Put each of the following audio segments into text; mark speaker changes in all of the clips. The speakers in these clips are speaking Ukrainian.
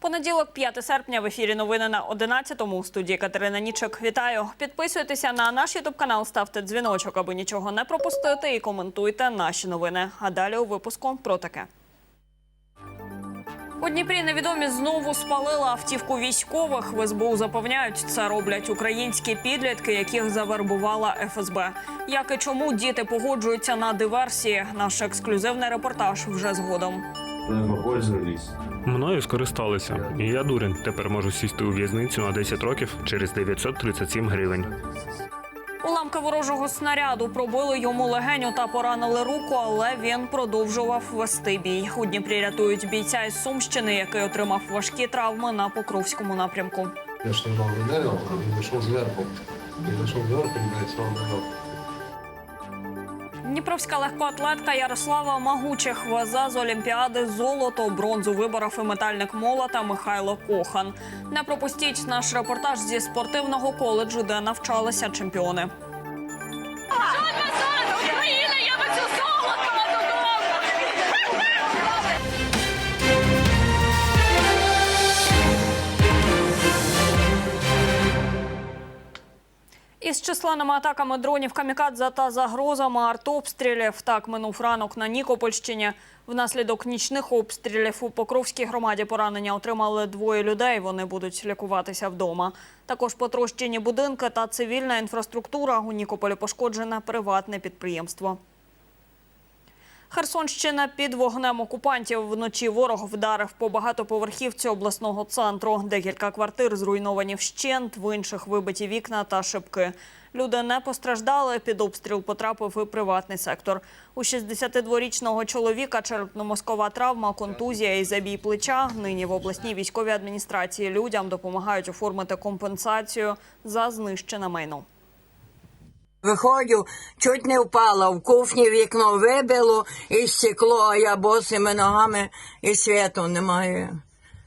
Speaker 1: Понеділок, 5 серпня, в ефірі новини на 11-му. У студії Катерина Нічок. Вітаю. Підписуйтеся на наш ютуб канал, ставте дзвіночок, аби нічого не пропустити, і коментуйте наші новини. А далі у випуску про таке. У Дніпрі невідомі знову спалили автівку військових. В СБУ запевняють, це роблять українські підлітки, яких завербувала ФСБ. Як і чому діти погоджуються на диверсії? Наш ексклюзивний репортаж вже згодом.
Speaker 2: Ми пользовались.
Speaker 3: Мною скористалися, і я дурень. Тепер можу сісти у в'язницю на 10 років через 937 гривень.
Speaker 1: Уламки ворожого снаряду пробили йому легеню та поранили руку, але він продовжував вести бій. У Дніпрі рятують бійця із Сумщини, який отримав важкі травми на Покровському напрямку.
Speaker 4: Я штурмовал дерево, и зашел сверху. И зашел сверху, блядь, сразу лег.
Speaker 1: Дніпровська легкоатлетка Ярослава Магучих везе з Олімпіади золото, бронзу виборов і метальник молота Михайло Кохан. Не пропустіть наш репортаж зі спортивного коледжу, де навчалися чемпіони. Із численними атаками дронів камікадзе та загрозами артобстрілів так минув ранок на Нікопольщині. Внаслідок нічних обстрілів у Покровській громаді поранення отримали двоє людей. Вони будуть лікуватися вдома. Також потрощені будинки та цивільна інфраструктура. У Нікополі пошкоджене приватне підприємство. Херсонщина під вогнем окупантів. Вночі ворог вдарив по багатоповерхівці обласного центру. Декілька квартир зруйновані вщент, в інших вибиті вікна та шибки. Люди не постраждали. Під обстріл потрапив і приватний сектор. У 62-річного чоловіка черепно-мозкова травма, контузія і забій плеча. Нині в обласній військовій адміністрації людям допомагають оформити компенсацію за знищене майно.
Speaker 5: Виходжу, чуть не впала, в кухні вікно вибило і стекло, а я босими ногами і світу немає.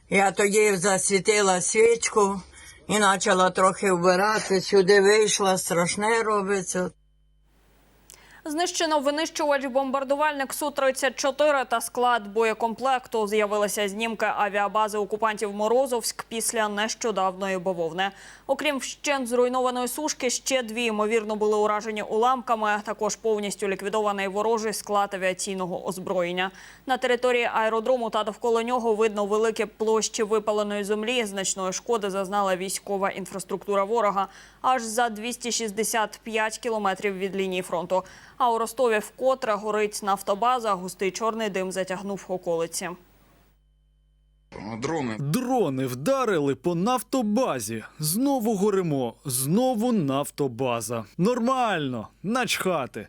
Speaker 5: Я тоді засвітила свічку і почала трохи вбирати, сюди вийшла, страшне робиться.
Speaker 1: Знищено винищувач-бомбардувальник Су-34 та склад боєкомплекту. З'явилися знімки авіабази окупантів Морозовськ після нещодавної бавовни. Окрім вщент зруйнованої сушки, ще дві ймовірно були уражені уламками. Також повністю ліквідований ворожий склад авіаційного озброєння. На території аеродрому та довкола нього видно великі площі випаленої землі. Значної шкоди зазнала військова інфраструктура ворога аж за 265 кілометрів від лінії фронту. А у Ростові вкотре горить нафтобаза. Густий чорний дим затягнув околиці.
Speaker 6: Дрони.
Speaker 7: Дрони вдарили по нафтобазі. Знову горимо, знову нафтобаза. Нормально, начхати.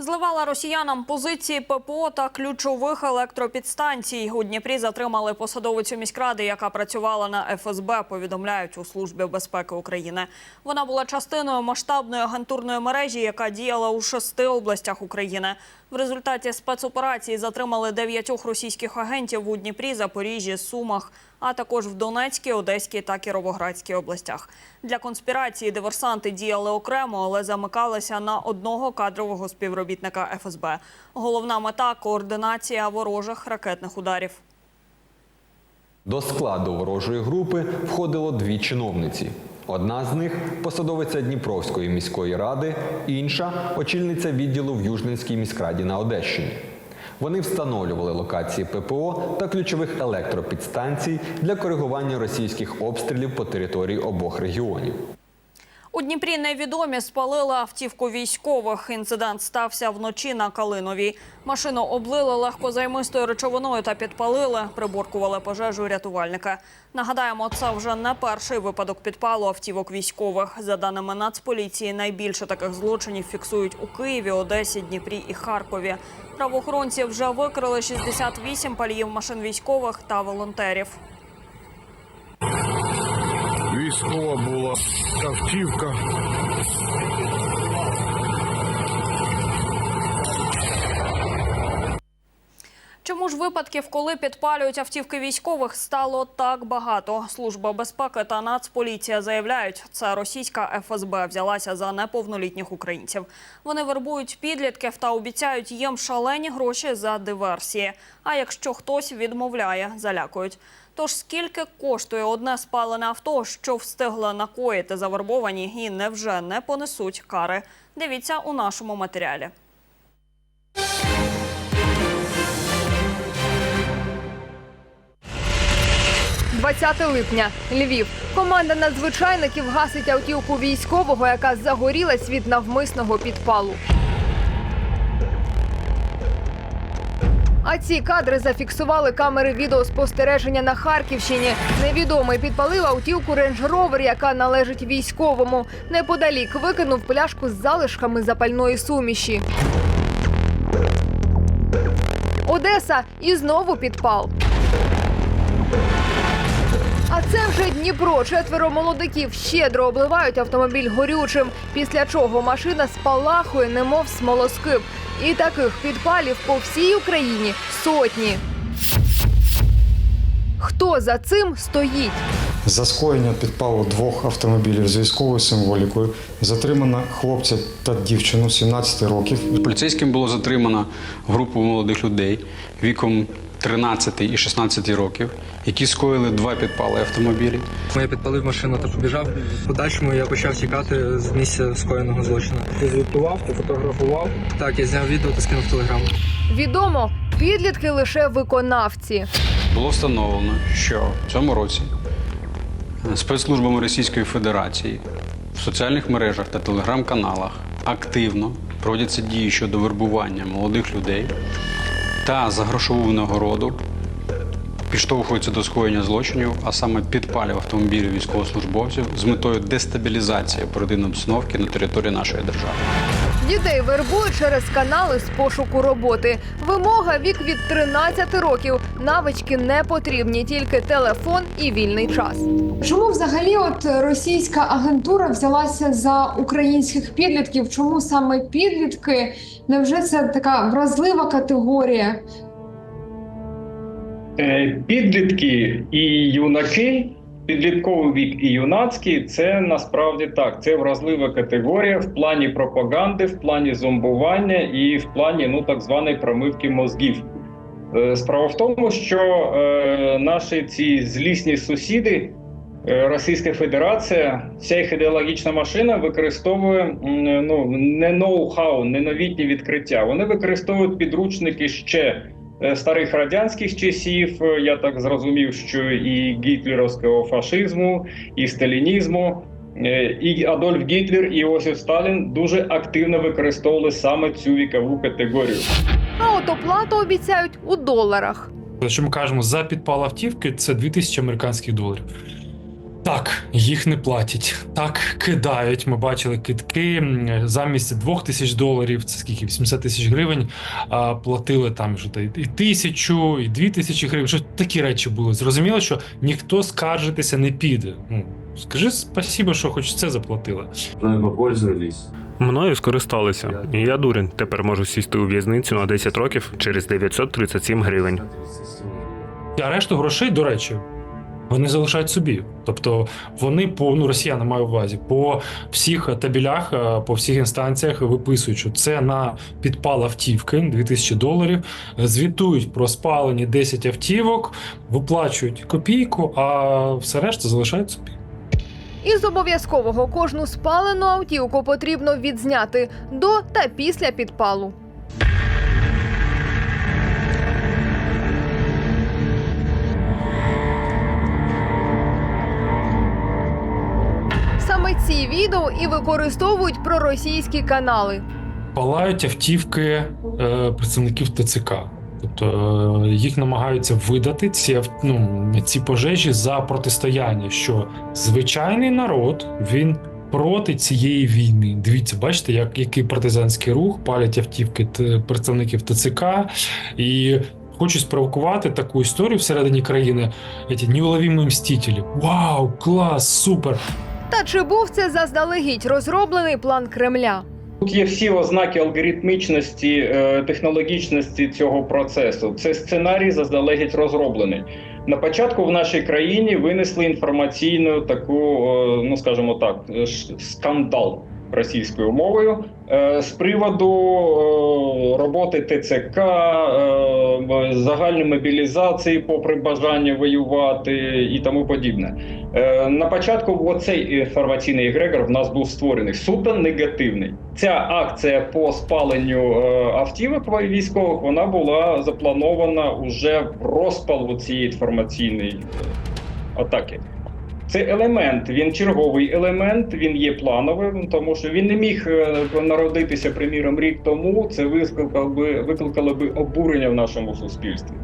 Speaker 1: Зливала росіянам позиції ППО та ключових електропідстанцій. У Дніпрі затримали посадовицю міськради, яка працювала на ФСБ. Повідомляють у службі безпеки України. Вона була частиною масштабної агентурної мережі, яка діяла у шести областях України. В результаті спецоперації затримали дев'ятьох російських агентів у Дніпрі, Запоріжжі, Сумах, а також в Донецькій, Одеській та Кіровоградській областях. Для конспірації диверсанти діяли окремо, але замикалися на одного кадрового співробітника ФСБ. Головна мета координація ворожих ракетних ударів.
Speaker 6: До складу ворожої групи входило дві чиновниці. Одна з них посадовиця Дніпровської міської ради, інша очільниця відділу в Южненській міськраді на Одещині. Вони встановлювали локації ППО та ключових електропідстанцій для коригування російських обстрілів по території обох регіонів.
Speaker 1: У Дніпрі невідомі спалили автівку військових. Інцидент стався вночі на Калиновій. Машину облили легкозаймистою речовиною та підпалили. Приборкували пожежу рятувальники. Нагадаємо, це вже не перший випадок підпалу автівок військових. За даними Нацполіції, найбільше таких злочинів фіксують у Києві, Одесі, Дніпрі і Харкові. Правоохоронці вже викрили 68 паліїв машин військових та волонтерів.
Speaker 8: Військова була автівка.
Speaker 1: Чому ж випадків, коли підпалюють автівки військових, стало так багато? Служба безпеки та Нацполіція заявляють, це російська ФСБ взялася за неповнолітніх українців. Вони вербують підлітків та обіцяють їм шалені гроші за диверсії. А якщо хтось відмовляє, залякують. Тож скільки коштує одне спалене авто, що встигли накоїти завербовані і невже не понесуть кари? Дивіться у нашому матеріалі.
Speaker 2: – 20 липня, Львів. Команда надзвичайників гасить автівку військового, яка загорілась від навмисного підпалу. А ці кадри зафіксували камери відеоспостереження на Харківщині. Невідомий підпалив автівку Рейндж Ровер, яка належить військовому. Неподалік викинув пляшку з залишками запальної суміші. Одеса і знову підпал. А це вже Дніпро. Четверо молодиків щедро обливають автомобіль горючим, після чого машина спалахує, немов смолоскип. І таких підпалів по всій Україні сотні. Хто за цим стоїть?
Speaker 9: За скоєння підпалу двох автомобілів з військовою символікою затримано хлопця та дівчину 17 років.
Speaker 10: Поліцейським було затримано групу молодих людей віком 13 і 16 років, які скоїли два підпали автомобілів.
Speaker 11: Я підпалив машину та побіжав. В подальшому я почав тікати з місця скоєного злочину. Ти звітував, ти фотографував? Так, я зняв відео та скинув в телеграм.
Speaker 2: Відомо, підлітки лише виконавці.
Speaker 10: Було встановлено, що в цьому році спецслужбами Російської Федерації в соціальних мережах та телеграм-каналах активно проводяться дії щодо вербування молодих людей та за грошову нагороду підштовхуються до скоєння злочинів, а саме підпалів автомобілів військовослужбовців з метою дестабілізації оперативної обстановки на території нашої держави.
Speaker 2: Дітей вербують через канали з пошуку роботи. Вимога вік від 13 років. Навички не потрібні, тільки телефон і вільний час.
Speaker 12: Чому взагалі от російська агентура взялася за українських підлітків? Чому саме підлітки? Невже це така вразлива категорія?
Speaker 13: Е, Підлітки і юнаки, підлітковий вік і юнацький це насправді так. Це вразлива категорія в плані пропаганди, в плані зомбування і в плані ну так званої промивки мозгів. Е, Справа в тому, що е, наші ці злісні сусіди, е, Російська Федерація, вся їх ідеологічна машина використовує ну не ноу-хау, не новітні відкриття. Вони використовують підручники ще старих радянських часів. Е, Я так зрозумів, що і гітлерівського фашизму, і сталінізму. Е, І Адольф Гітлер і Іосиф Сталін дуже активно використовували саме цю вікову категорію.
Speaker 2: А от оплату обіцяють у доларах.
Speaker 14: Що ми кажемо, за підпал автівки це 2000 американських доларів. Так, їх не платять. Так, кидають. Ми бачили китки замість 2000 доларів, це скільки 80 тисяч гривень. А, платили там що і тисячу, і дві тисячі гривень. Що такі речі були. Зрозуміло, що ніхто скаржитися не піде. Ну скажи спасибо, що хоч це заплатили.
Speaker 3: Мною скористалися. І я дурень. Тепер можу сісти у в'язницю на 10 років через 937 гривень.
Speaker 14: А решту грошей, до речі, вони залишають собі. Тобто вони по ну, росіяни маю увазі по всіх табілях, е, по всіх інстанціях виписують, що це на підпал автівки 2000 доларів. Звітують про спалені 10 автівок, виплачують копійку, а все решта залишають собі.
Speaker 2: Із обов'язкового кожну спалену автівку потрібно відзняти до та після підпалу. Ці відео і використовують проросійські канали.
Speaker 14: Палають автівки е, представників ТЦК. Тобто е, їх намагаються видати ці, ну, ці пожежі за протистояння, що звичайний народ він проти цієї війни. Дивіться, бачите, як який партизанський рух палять автівки представників ТЦК і. Хочу спровокувати таку історію всередині країни. Ці неуловімі мстителі. Вау, клас, супер!
Speaker 2: Та чи був це заздалегідь розроблений план Кремля?
Speaker 13: Тут є всі ознаки алгоритмічності, е, технологічності цього процесу. Це сценарій заздалегідь розроблений. На початку в нашій країні винесли інформаційну таку, е, ну скажімо так, е, скандал російською мовою е, з приводу е, роботи ТЦК, е, загальної мобілізації, попри бажання воювати і тому подібне. На початку оцей інформаційний егрегор в нас був створений суто негативний. Ця акція по спаленню автівок військових вона була запланована уже в розпал цієї інформаційної атаки. Це елемент, він черговий елемент, він є плановим, тому що він не міг е, народитися, приміром, рік тому. Це викликало би викликало би обурення в нашому суспільстві.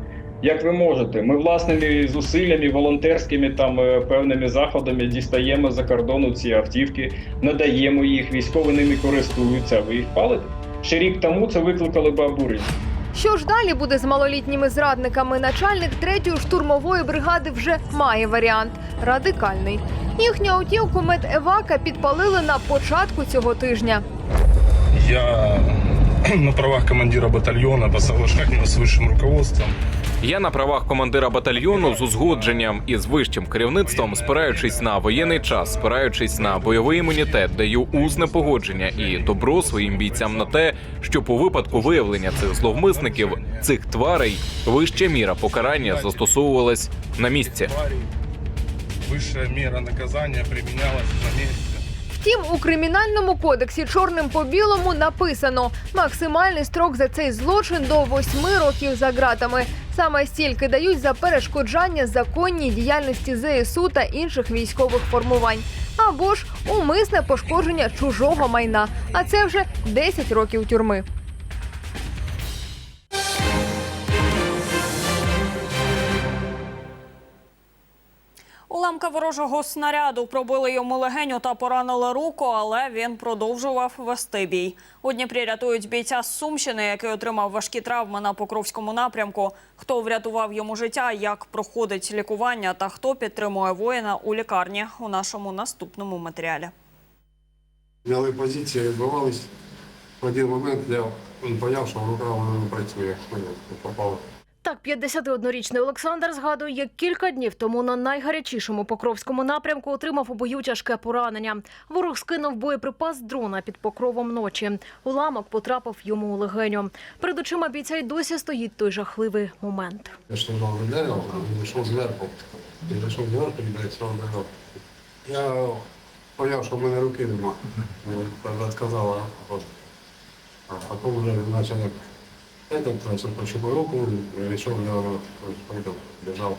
Speaker 13: Як ви можете, ми власними зусиллями, волонтерськими там е, певними заходами дістаємо за кордону ці автівки, надаємо їх, військові ними користуються. Ви їх палите? Ще рік тому це викликало би обурення.
Speaker 2: Що ж далі буде з малолітніми зрадниками? Начальник третьої штурмової бригади вже має варіант радикальний. Їхню автівку медевака підпалили на початку цього тижня.
Speaker 8: Я на правах командира батальйону по соглашению с высшим руководством
Speaker 15: Я на правах командира батальйону з узгодженням із вищим керівництвом, спираючись на воєнний час, спираючись на бойовий імунітет, даю усне погодження і добро своїм бійцям на те, що по випадку виявлення цих зловмисників, цих тварей, вища міра покарання застосовувалась на місці.
Speaker 8: высшая мера наказания применялась на месте.
Speaker 2: Втім, у кримінальному кодексі чорним по білому написано максимальний строк за цей злочин до восьми років за ґратами. Саме стільки дають за перешкоджання законній діяльності ЗСУ та інших військових формувань. Або ж умисне пошкодження чужого майна. А це вже 10 років тюрми.
Speaker 1: Уламка ворожого снаряду пробили йому легеню та поранили руку, але він продовжував вести бій. У Дніпрі рятують бійця з Сумщини, який отримав важкі травми на Покровському напрямку. Хто врятував йому життя, як проходить лікування та хто підтримує воїна у лікарні у нашому наступному матеріалі.
Speaker 4: Взяли позиції, відбувались. В один момент я поняв, що рука вона не працює. Попав.
Speaker 16: Так, 51-річний Олександр згадує, як кілька днів тому на найгарячішому покровському напрямку отримав у бою тяжке поранення. Ворог скинув боєприпас дрона під покровом ночі. Уламок потрапив йому у легеню. Перед очима бійця й досі стоїть той жахливий момент.
Speaker 4: Я ж ногу видерив, зайшов зверху. І зайшов зверху, і сам. Я поняв, що в мене руки нема. Мені правда сказала. А потім вже почав этот, просто почему руку, решил, я бежал,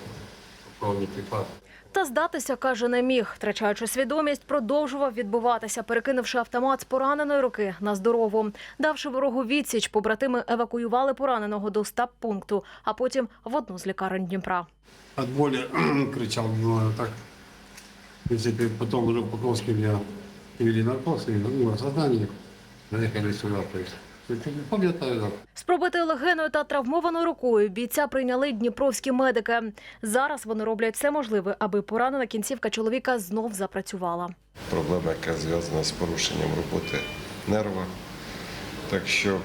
Speaker 4: кровный припад.
Speaker 16: Та здатися, каже, не міг. Втрачаючи свідомість, продовжував відбуватися, перекинувши автомат з пораненої руки на здорову. Давши ворогу відсіч, побратими евакуювали пораненого до стаб-пункту, а потім в одну з лікарень Дніпра.
Speaker 4: От боли кричал, ну, так. В принципе, потом уже в Покровске меня перевели наркоз, и ну, сознание, заехали сюда, Пам'ятаю, так.
Speaker 16: З пробитою легеною та травмованою рукою бійця прийняли дніпровські медики. Зараз вони роблять все можливе, аби поранена кінцівка чоловіка знов запрацювала.
Speaker 17: Проблема, яка зв'язана з порушенням роботи нерва. Так що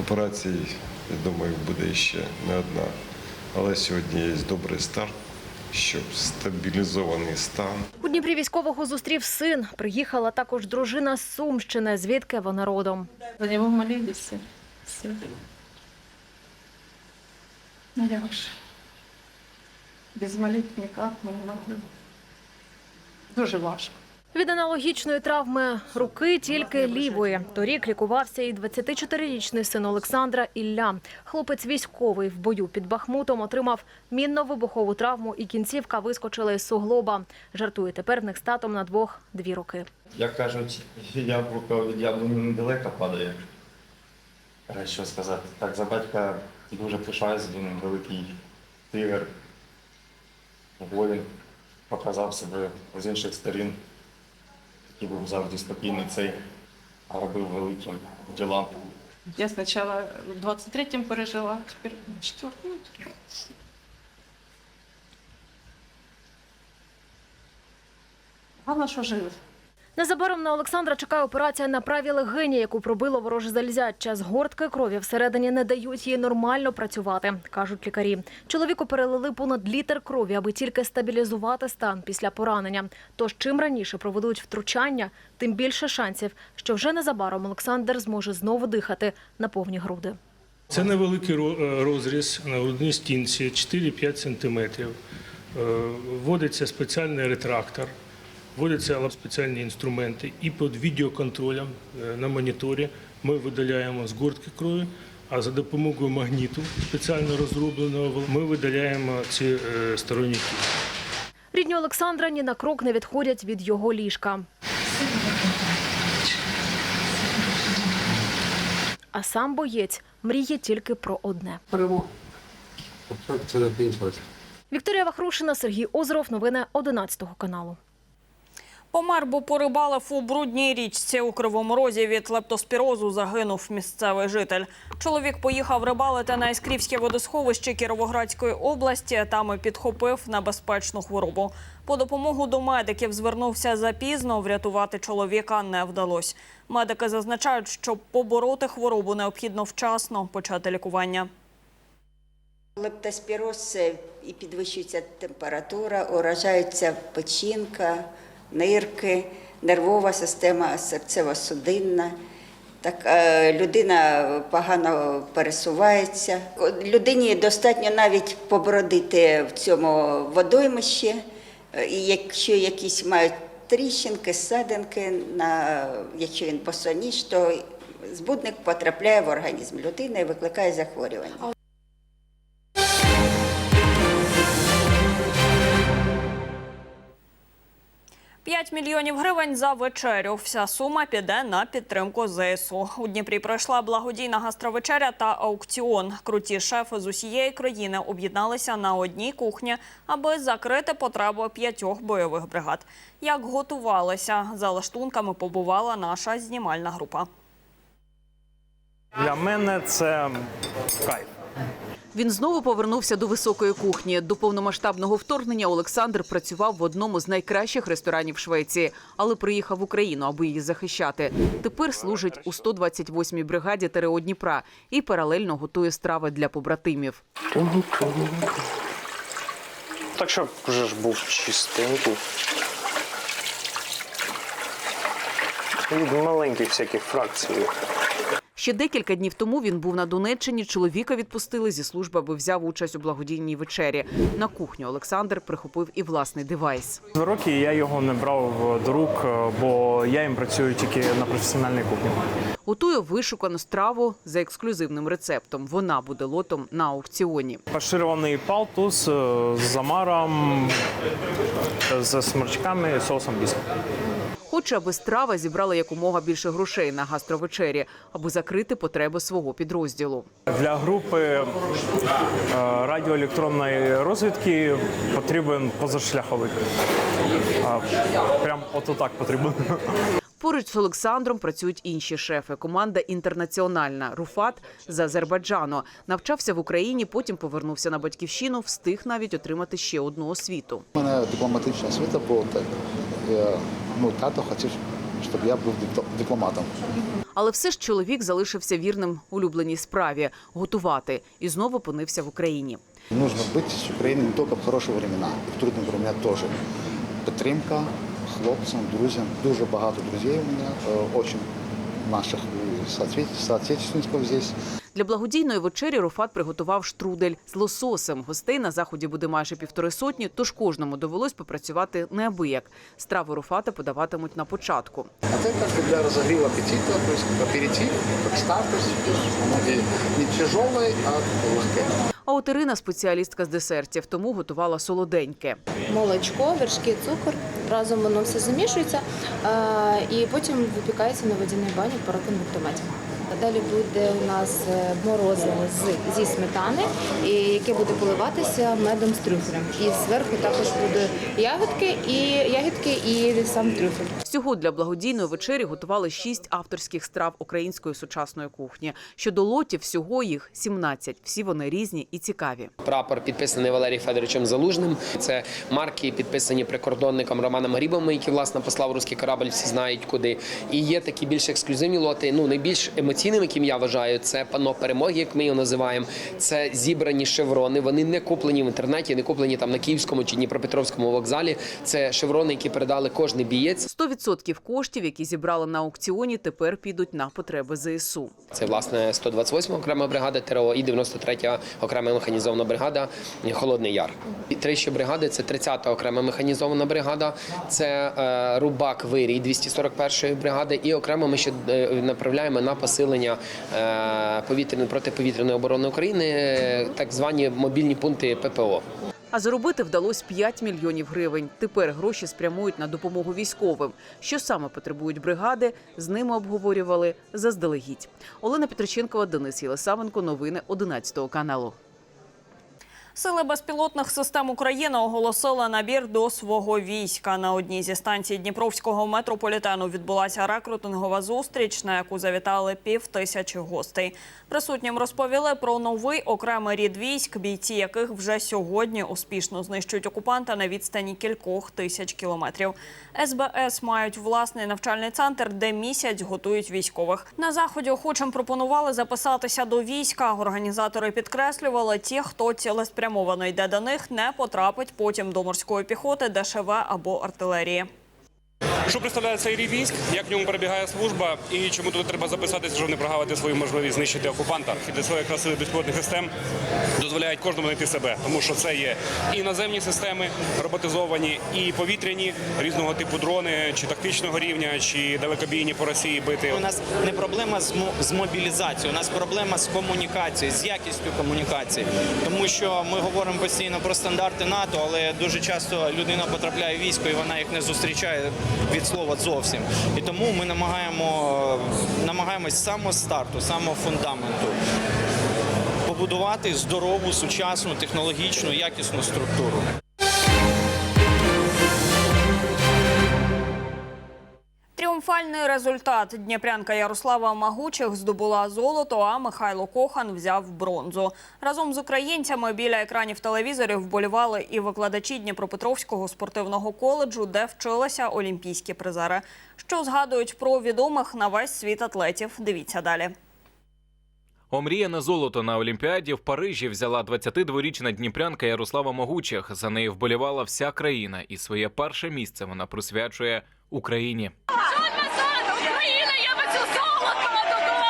Speaker 17: операцій, я думаю, буде ще не одна. Але сьогодні є добрий старт, щоб стабілізований стан.
Speaker 16: У Дніпрі військового зустрів син. Приїхала також дружина з Сумщини, звідки вона родом.
Speaker 18: За нього молилися. Все. Ну як. Без молитв ніяк не могли. Дуже важко.
Speaker 16: Від аналогічної травми руки тільки лівої. Торік лікувався і 24-річний син Олександра Ілля. Хлопець військовий в бою під Бахмутом отримав мінно-вибухову травму і кінцівка вискочила із суглоба. Жартує тепер в них статом на двох дві роки.
Speaker 19: Як кажуть, яблуко від яблуні недалеко падає. Що сказати? Так, за батька дуже пишаюсь, він великий тигр. Воїн показав себе з інших сторін. Такий був завжди спокійний цей, а робив великі діла.
Speaker 18: Я спочатку в 23-м пережила, тепер в 4-му. Головне, що живе.
Speaker 16: Незабаром на Олександра чекає операція на правій легені, яку пробило вороже залізяча. Згортки крові всередині не дають їй нормально працювати, кажуть лікарі. Чоловіку перелили понад літр крові, аби тільки стабілізувати стан після поранення. Тож чим раніше проведуть втручання, тим більше шансів, що вже незабаром Олександр зможе знову дихати на повні груди.
Speaker 8: Це невеликий е, розріз на грудній стінці 4-5 см. Вводиться спеціальний ретрактор, вводяться спеціальні інструменти. І під відеоконтролем е, на моніторі ми видаляємо згортки крові, а за допомогою магніту спеціально розробленого ми видаляємо ці е, сторонні кістки.
Speaker 16: Рідні Олександра ні на крок не відходять від його ліжка. А сам боєць мріє тільки про одне. Вікторія Вахрушина, Сергій Озеров. Новини 11 каналу.
Speaker 1: Помер, бо порибалив у брудній річці у Кривому Розі від лептоспірозу загинув місцевий житель. Чоловік поїхав рибалити на Іскрівське водосховище Кіровоградської області. Там і підхопив небезпечну хворобу. По допомогу до медиків звернувся запізно. Врятувати чоловіка не вдалося. Медики зазначають, щоб побороти хворобу, необхідно вчасно почати лікування.
Speaker 20: Лептоспіроз це і підвищується температура, уражається печінка, нирки, нервова система серцево-судинна. Так, е, людина погано пересувається. Людині достатньо навіть побродити в цьому водоймищі, е, і якщо якісь мають тріщинки, ссадинки, на, якщо він босоніж, то збудник потрапляє в організм людини і викликає захворювання.
Speaker 1: 5 мільйонів гривень за вечерю. Вся сума піде на підтримку ЗСУ. У Дніпрі пройшла благодійна гастровечеря та аукціон. Круті шефи з усієї країни об'єдналися на одній кухні, аби закрити потребу п'ятьох бойових бригад. Як готувалися за лаштунками, побувала наша знімальна група.
Speaker 21: Для мене це кайф.
Speaker 22: Він знову повернувся до високої кухні. До повномасштабного вторгнення Олександр працював в одному з найкращих ресторанів Швеції, але приїхав в Україну, аби її захищати. Тепер служить у 128-й бригаді ТРО Дніпра і паралельно готує страви для побратимів.
Speaker 21: Так щоб вже ж був чистенький. Від маленьких всяких фракцій.
Speaker 22: Ще декілька днів тому він був на Донеччині. Чоловіка відпустили зі служби, аби взяв участь у благодійній вечері. На кухню Олександр прихопив і власний девайс.
Speaker 21: Два роки я його не брав до рук, бо я їм працюю тільки на професіональній кухні.
Speaker 22: Готує вишукану страву за ексклюзивним рецептом. Вона буде лотом на аукціоні.
Speaker 21: Паширований палтус е, з замаром, з сморчками соусом бісквіт.
Speaker 22: Хоче, аби страва зібрала якомога більше грошей на гастровечері, аби закрити потреби свого підрозділу.
Speaker 21: Для групи е, радіоелектронної розвідки потрібен позашляховик. Прям от отак потрібен.
Speaker 22: Поруч з Олександром працюють інші шефи. Команда інтернаціональна Руфат з Азербайджану навчався в Україні, потім повернувся на батьківщину, встиг навіть отримати ще одну освіту.
Speaker 23: У мене дипломатична освіта була так. Я, ну, тато хотів, щоб я був дипло- дипломатом.
Speaker 22: Але все ж чоловік залишився вірним улюбленій справі готувати і знову опинився в Україні.
Speaker 23: Нужно бути з Україною не тільки в хороші времена, і в трудні времена теж. Підтримка хлопцям, друзям. Дуже багато друзів у мене, е, очень наших е, соответ- здесь.
Speaker 22: Для благодійної вечері Руфат приготував штрудель з лососем. Гостей на заході буде майже півтори сотні, тож кожному довелось попрацювати неабияк. Страви Руфата подаватимуть на початку.
Speaker 23: А це как для розогріву апетита, то есть как аперитив, как стартер. Не, не а легкий.
Speaker 22: А от Ірина спеціалістка з десертів, тому готувала солоденьке.
Speaker 24: молочко, вершки, цукор. Разом воно все замішується і потім випікається на водяній бані в парокиному томаті. Далі буде у нас е, морозиво зі сметани, і яке буде поливатися медом з трюфелем. І зверху також буде ягодки і ягідки і сам трюфель.
Speaker 22: Всього для благодійної вечері готували шість авторських страв української сучасної кухні. Щодо лотів, всього їх 17. Всі вони різні і цікаві.
Speaker 25: Прапор підписаний Валерієм Федоровичем Залужним. Це марки підписані прикордонником Романом Грібом, який власне послав русський корабль. Всі знають куди. І є такі більш ексклюзивні лоти. Ну найбільш емоційним, яким я вважаю, це пано перемоги, як ми його називаємо. Це зібрані шеврони. Вони не куплені в інтернеті, не куплені там на Київському чи Дніпропетровському вокзалі. Це шеврони, які передали кожний бієць.
Speaker 22: 100% коштів, які зібрали на аукціоні, тепер підуть на потреби ЗСУ.
Speaker 25: Це власне 128 окрема бригада ТРО і 93 окрема механізована бригада Холодний Яр. І три ще бригади це 30-та окрема механізована бригада, це е, Рубак Вирій 241-ї бригади. І окремо ми ще е, направляємо на посилення е, повітряної протиповітряної оборони України, так звані мобільні пункти ППО.
Speaker 22: А заробити вдалося 5 мільйонів гривень. Тепер гроші спрямують на допомогу військовим. Що саме потребують бригади, з ними обговорювали заздалегідь. Олена Петриченкова, Денис Єлисавенко. Новини 11 каналу.
Speaker 1: Сили безпілотних систем України оголосили набір до свого війська. На одній зі станцій Дніпровського метрополітену відбулася рекрутингова зустріч, на яку завітали пів тисячі гостей. Присутнім розповіли про новий окремий рід військ, бійці яких вже сьогодні успішно знищують окупанта на відстані кількох тисяч кілометрів. СБС мають власний навчальний центр, де місяць готують військових. На заході охочим пропонували записатися до війська. Організатори підкреслювали, ті, хто цілеспрямовано йде до них, не потрапить потім до морської піхоти, ДШВ або артилерії.
Speaker 26: Що представляє цей рід військ, як в ньому перебігає служба і чому туди треба записатися, щоб не прогавити свою можливість знищити окупанта. І для цього якраз сили безпілотних систем дозволяють кожному знайти себе, тому що це є і наземні системи роботизовані, і повітряні різного типу дрони, чи тактичного рівня, чи далекобійні по Росії бити.
Speaker 27: У нас не проблема з мобілізацією, у нас проблема з комунікацією, з якістю комунікації. Тому що ми говоримо постійно про стандарти НАТО, але дуже часто людина потрапляє в військо і вона їх не зустрічає від слова зовсім. І тому ми намагаємо намагаємось з самого старту, самого фундаменту побудувати здорову, сучасну, технологічну, якісну структуру.
Speaker 1: Тріумфальний результат. Дніпрянка Ярослава Магучих здобула золото, а Михайло Кохан взяв бронзу. Разом з українцями біля екранів телевізорів вболівали і викладачі Дніпропетровського спортивного коледжу, де вчилися олімпійські призери. Що згадують про відомих на весь світ атлетів? Дивіться далі.
Speaker 15: Омріяне золото на Олімпіаді в Парижі взяла 22-річна дніпрянка Ярослава Могучих. За нею вболівала вся країна, і своє перше місце вона присвячує Україні.
Speaker 28: Україна, я бачу золото додому!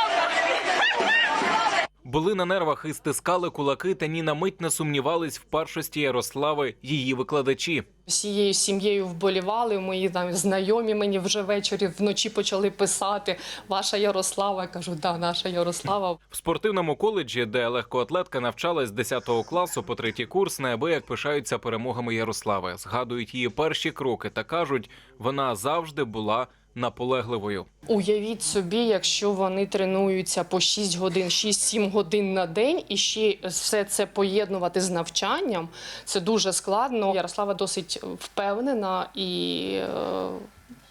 Speaker 15: Були на нервах і стискали кулаки, та ні на мить не сумнівались в першості Ярослави її викладачі.
Speaker 29: Всією сім'єю вболівали. Мої там знайомі мені вже ввечері вночі почали писати. Ваша Ярослава. Я кажу, да, наша Ярослава.
Speaker 15: В спортивному коледжі, де легкоатлетка навчалась з 10 класу по третій курс, неабияк пишаються перемогами Ярослави. Згадують її перші кроки та кажуть, вона завжди була наполегливою.
Speaker 29: Уявіть собі, якщо вони тренуються по 6 годин, 6-7 годин на день, і ще все це поєднувати з навчанням, це дуже складно. Ярослава досить впевнена і.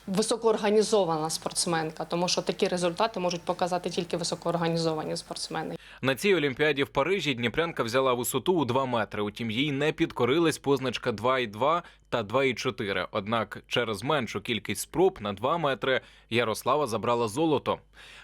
Speaker 29: Високоорганізована спортсменка, тому що такі результати можуть показати тільки високоорганізовані спортсмени.
Speaker 15: На цій олімпіаді в Парижі Дніпрянка взяла висоту у 2 метри. Утім, їй не підкорилась позначка 2,2 та 2,4. Однак через меншу кількість спроб на 2 метри Ярослава забрала золото.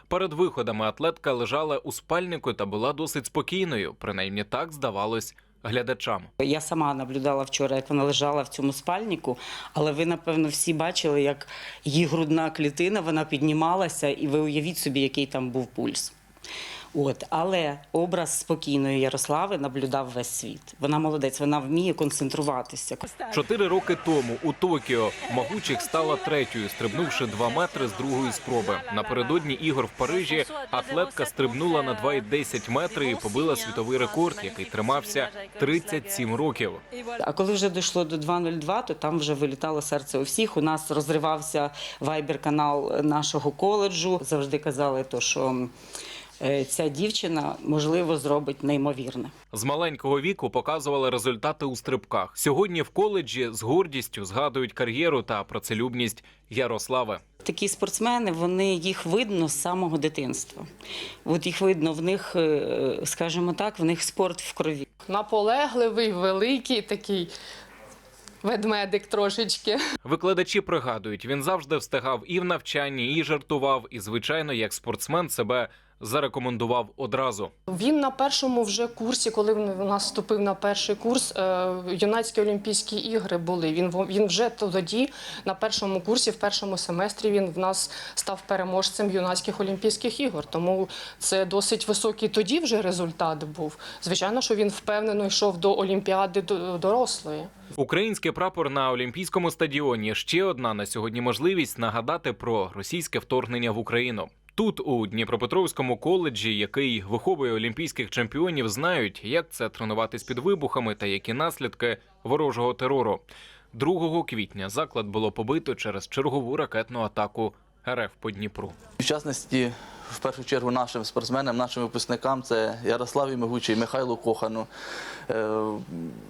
Speaker 15: Перед виходами атлетка лежала у спальнику та була досить спокійною. Принаймні так здавалось глядачам.
Speaker 30: Я сама наблюдала вчора, як вона лежала в цьому спальнику, але ви, напевно, всі бачили, як її грудна клітина вона піднімалася, і ви уявіть собі, який там був пульс. От, але образ спокійної Ярослави наблюдав весь світ. Вона молодець, вона вміє концентруватися.
Speaker 15: Чотири роки тому у Токіо Могучих стала третьою, стрибнувши 2 метри з другої спроби. Напередодні ігор в Парижі атлетка стрибнула на 2,10 метри і побила світовий рекорд, який тримався 37 років.
Speaker 30: А коли вже дійшло до 2.02, то там вже вилітало серце у всіх. У нас розривався вайбер-канал нашого коледжу. Завжди казали, то що. Е, ця дівчина можливо зробить неймовірне.
Speaker 15: З маленького віку показували результати у стрибках. Сьогодні в коледжі з гордістю згадують кар'єру та працелюбність Ярослави.
Speaker 30: Такі спортсмени, вони їх видно з самого дитинства. От їх видно в них, е, скажімо так, в них спорт в крові.
Speaker 29: Наполегливий, великий такий ведмедик трошечки.
Speaker 15: Викладачі пригадують, він завжди встигав і в навчанні, і жартував, і звичайно, як спортсмен себе зарекомендував одразу.
Speaker 29: Він на першому вже курсі, коли він у нас вступив на перший курс, е, юнацькі олімпійські ігри були. Він він вже тоді на першому курсі, в першому семестрі, він в нас став переможцем юнацьких олімпійських ігор. Тому це досить високий тоді вже результат був. Звичайно, що він впевнено йшов до олімпіади до- дорослої.
Speaker 15: Український прапор на Олімпійському стадіоні ще одна на сьогодні можливість нагадати про російське вторгнення в Україну. Тут, у Дніпропетровському коледжі, який виховує олімпійських чемпіонів, знають, як це тренуватись під вибухами та які наслідки ворожого терору. 2 квітня заклад було побито через чергову ракетну атаку РФ по Дніпру.
Speaker 31: В в першу чергу, нашим спортсменам, нашим випускникам це Ярославі Мигучий, Михайлу Кохану. Е,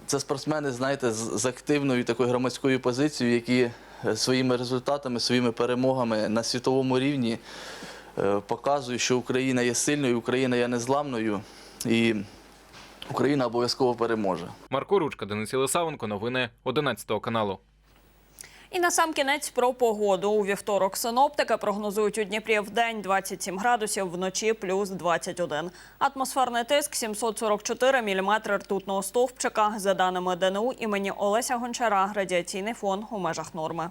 Speaker 31: Це спортсмени, знаєте, з активною такою громадською позицією, які своїми результатами, своїми перемогами на світовому рівні е, показують, що Україна є сильною, Україна є незламною і Україна обов'язково переможе.
Speaker 15: Марко Ручка, Денис Єлисавенко, новини 11 каналу.
Speaker 1: І на сам кінець про погоду. У вівторок синоптики прогнозують у Дніпрі в день 27 градусів, вночі плюс 21. Атмосферний тиск 744 міліметри ртутного стовпчика. За даними ДНУ імені Олеся Гончара, радіаційний фон у межах норми.